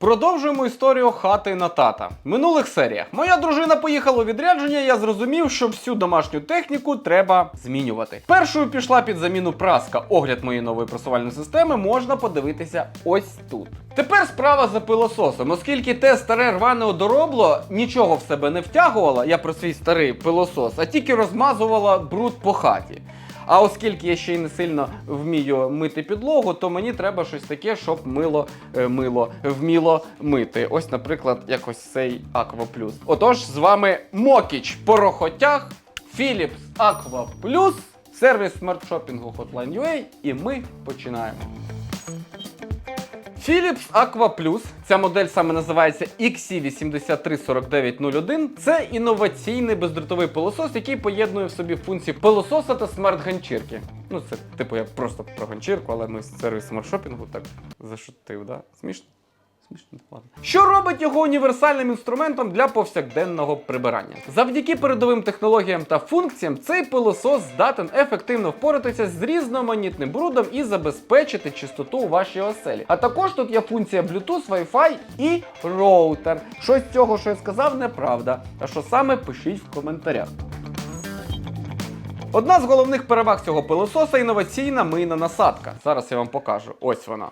Продовжуємо історію хати на тата. Минулих серіях моя дружина поїхала у відрядження. Я зрозумів, що всю домашню техніку треба змінювати. Першою пішла під заміну праска. Огляд моєї нової просувальної системи можна подивитися ось тут. Тепер справа за пилососом, оскільки те старе рване одоробло нічого в себе не втягувало, я про свій старий пилосос, а тільки розмазувала бруд по хаті. А оскільки я ще й не сильно вмію мити підлогу, то мені треба щось таке, щоб мило е, мило вміло мити. Ось, наприклад, якось цей Aqua Plus. Отож, з вами Мокіч Порохотяг, Philips Aqua Plus, сервіс смарт-шопінгу Hotline.ua і ми починаємо. Philips Aqua Plus, ця модель саме називається XC834901. Це інноваційний бездротовий пилосос, який поєднує в собі функції пилососа та смарт-ганчірки. Ну, це типу я просто про ганчірку, але ми з сервіс смарт-шопінгу так зашутив, да? Смішно? Що робить його універсальним інструментом для повсякденного прибирання? Завдяки передовим технологіям та функціям цей пилосос здатен ефективно впоратися з різноманітним брудом і забезпечити чистоту у вашій оселі. А також тут є функція Bluetooth, Wi-Fi і роутер. Щось з цього, що я сказав, неправда. А що саме пишіть в коментарях. Одна з головних переваг цього пилососа інноваційна мийна насадка. Зараз я вам покажу. Ось вона.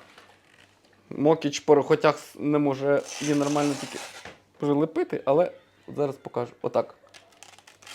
Мокіч порохотяг не може її нормально тільки прилепити, але зараз покажу. Отак.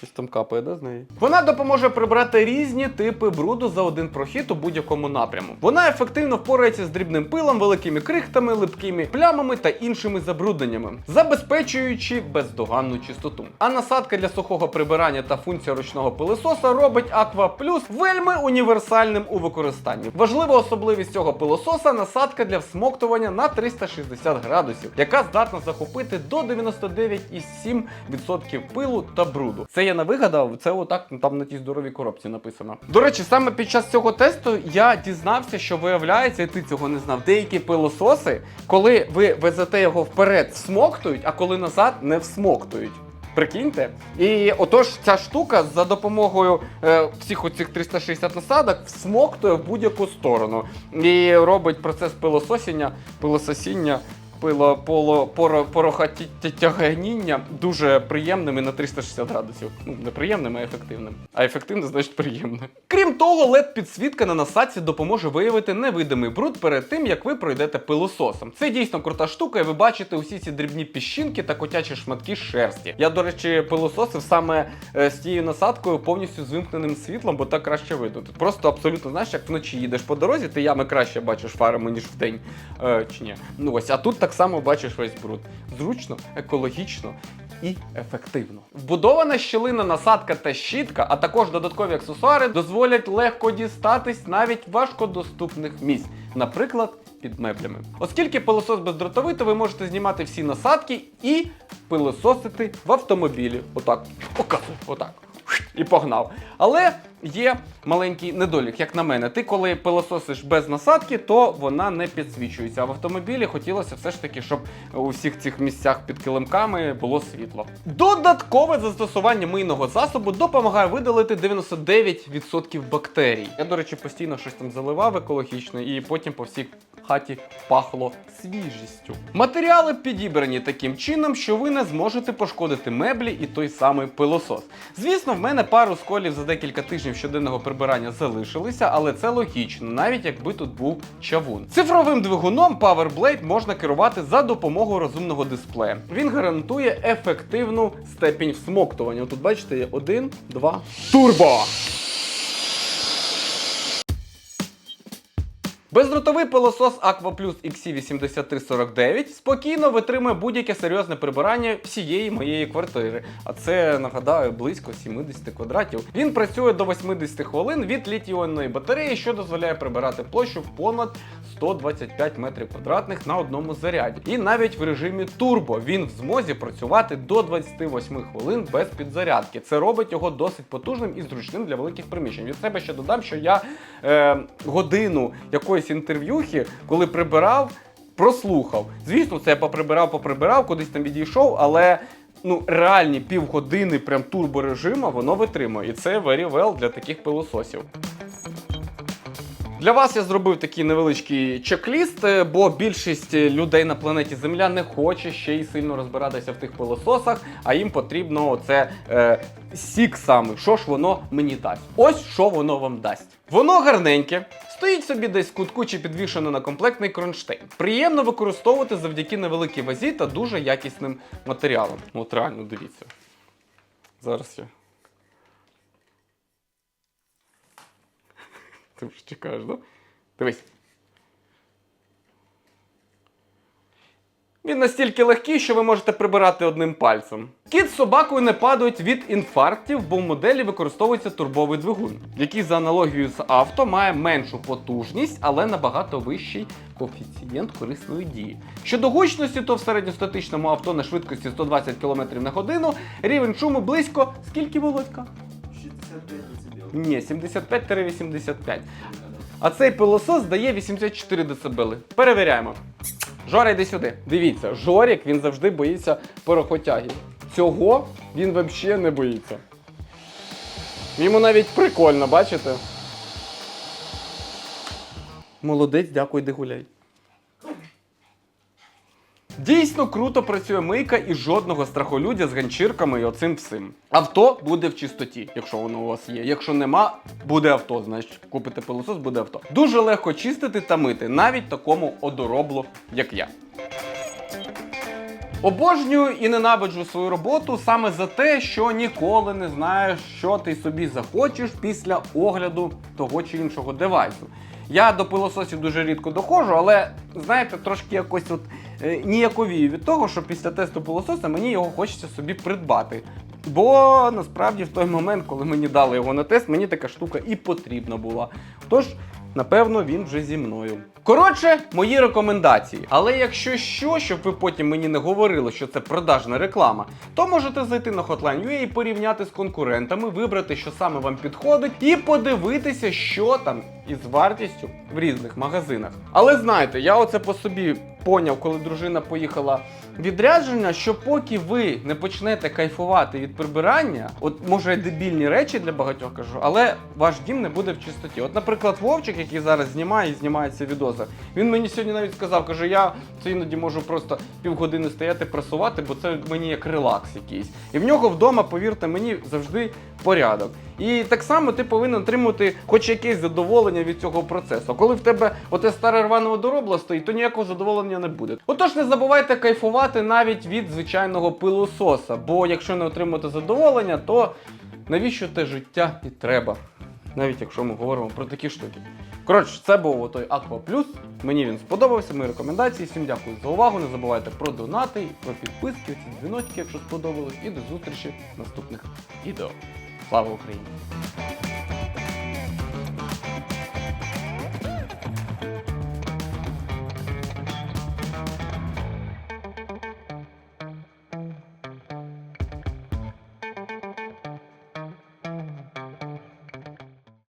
Щось там капає, да, з неї? Вона допоможе прибрати різні типи бруду за один прохід у будь-якому напряму. Вона ефективно впорається з дрібним пилом, великими крихтами, липкими плямами та іншими забрудненнями, забезпечуючи бездоганну чистоту. А насадка для сухого прибирання та функція ручного пилососа робить Aqua Plus вельми універсальним у використанні. Важлива особливість цього пилососа насадка для всмоктування на 360 градусів, яка здатна захопити до 99,7% пилу та бруду. Це я не вигадав, це отак там на тій здоровій коробці написано. До речі, саме під час цього тесту я дізнався, що виявляється, і ти цього не знав. Деякі пилососи, коли ви везете його вперед, всмоктують, а коли назад не всмоктують. Прикиньте. І отож ця штука за допомогою е, всіх оцих 360 насадок всмоктує в будь-яку сторону. І робить процес пилососіння, пилососіння, пило, поло, поро, порохотягніння дуже приємним і на 360 градусів. Ну, не приємним, а ефективним. А ефективне значить приємне. Крім того, led підсвітка на насадці допоможе виявити невидимий бруд перед тим, як ви пройдете пилососом. Це дійсно крута штука, і ви бачите усі ці дрібні піщинки та котячі шматки шерсті. Я, до речі, пилососив саме е, з тією насадкою повністю з вимкненим світлом, бо так краще видно. Тут просто абсолютно знаєш, як вночі їдеш по дорозі, ти ями краще бачиш фарами, ніж вдень. Е, чи ні? Ну ось, а тут так само бачиш весь бруд. Зручно, екологічно і ефективно. Вбудована щілина, насадка та щітка, а також додаткові аксесуари дозволять легко дістатись навіть важкодоступних місць, наприклад, під меблями. Оскільки пилосос бездротовий, то ви можете знімати всі насадки і пилососити в автомобілі. Отак, показуй, отак. І погнав. Але є маленький недолік, як на мене. Ти коли пилососиш без насадки, то вона не підсвічується. А в автомобілі хотілося все ж таки, щоб у всіх цих місцях під килимками було світло. Додаткове застосування мийного засобу допомагає видалити 99% бактерій. Я, до речі, постійно щось там заливав екологічно, і потім по всій хаті пахло свіжістю. Матеріали підібрані таким чином, що ви не зможете пошкодити меблі і той самий пилосос. Звісно, в мене пару сколів за декілька тижнів щоденного прибирання залишилися, але це логічно, навіть якби тут був чавун. Цифровим двигуном PowerBlade можна керувати за допомогою розумного дисплея. Він гарантує ефективну степінь всмоктування. Тут бачите, є один, два, турбо! Бездротовий пилосос Aqua Plus XC8349 спокійно витримує будь-яке серйозне прибирання всієї моєї квартири. А це нагадаю близько 70 квадратів. Він працює до 80 хвилин від літій-іонної батареї, що дозволяє прибирати площу в понад 125 метрів квадратних на одному заряді. І навіть в режимі турбо він в змозі працювати до 28 хвилин без підзарядки. Це робить його досить потужним і зручним для великих приміщень. Від себе ще додам, що я е, годину якоїсь інтерв'юхи, коли прибирав, прослухав. Звісно, це я поприбирав, поприбирав, кудись там відійшов, але. Ну, реальні півгодини прям турборежима воно витримує. І це very well для таких пилососів. Для вас я зробив такий невеличкий чек-ліст, е, бо більшість людей на планеті Земля не хоче ще й сильно розбиратися в тих пилососах, а їм потрібно оце е, сік саме. Що ж воно мені дасть? Ось що воно вам дасть. Воно гарненьке, стоїть собі десь в кутку чи підвішено на комплектний кронштейн. Приємно використовувати завдяки невеликій вазі та дуже якісним матеріалам. От реально дивіться. Зараз я. Ти вже чекаєш, да? Дивись. Він настільки легкий, що ви можете прибирати одним пальцем. Кіт з собакою не падають від інфарктів, бо в моделі використовується турбовий двигун, який за аналогією з авто має меншу потужність, але набагато вищий коефіцієнт корисної дії. Щодо гучності, то в середньостатичному авто на швидкості 120 км на годину рівень шуму близько скільки Володька? 65 дБ. Ні, 75-85. А цей пилосос дає 84 дБ. Перевіряємо. Жора, йди сюди. Дивіться, Жорік він завжди боїться порохотяги. Цього він взагалі не боїться. Йому навіть прикольно, бачите? Молодець, дякую, де гуляй. Дійсно круто працює мийка і жодного страхолюдя з ганчірками і оцим всім. Авто буде в чистоті, якщо воно у вас є. Якщо нема, буде авто. Значить, купите пилосос, буде авто. Дуже легко чистити та мити, навіть такому одороблу, як я. Обожнюю і ненавиджу свою роботу саме за те, що ніколи не знаєш, що ти собі захочеш після огляду того чи іншого девайсу. Я до пилососів дуже рідко доходжу, але знаєте, трошки якось от ніяковію від того, що після тесту пилососа мені його хочеться собі придбати. Бо насправді в той момент, коли мені дали його на тест, мені така штука і потрібна була. Тож, напевно, він вже зі мною. Коротше, мої рекомендації. Але якщо що, щоб ви потім мені не говорили, що це продажна реклама, то можете зайти на Hotline.ua і порівняти з конкурентами, вибрати, що саме вам підходить, і подивитися, що там із вартістю в різних магазинах. Але знаєте, я оце по собі поняв, коли дружина поїхала відрядження, що поки ви не почнете кайфувати від прибирання, от може дебільні речі для багатьох кажу, але ваш дім не буде в чистоті. От, наприклад, Вовчик, який зараз знімає і знімає ці відоси, він мені сьогодні навіть сказав, каже, я це іноді можу просто півгодини стояти прасувати, бо це мені як релакс якийсь. І в нього вдома, повірте мені, завжди порядок. І так само ти повинен отримати хоч якесь задоволення від цього процесу. Коли в тебе оте старе рване водоробло стоїть, то ніякого задоволення не буде. Отож, не забувайте кайфувати навіть від звичайного пилососа, бо якщо не отримати задоволення, то навіщо те життя і треба? Навіть якщо ми говоримо про такі штуки. Коротше, це був отой Aqua Plus. Мені він сподобався, мої рекомендації. Всім дякую за увагу. Не забувайте про донати, про підписки, ці дзвіночки, якщо сподобалось. І до зустрічі в наступних відео. Слава Україні!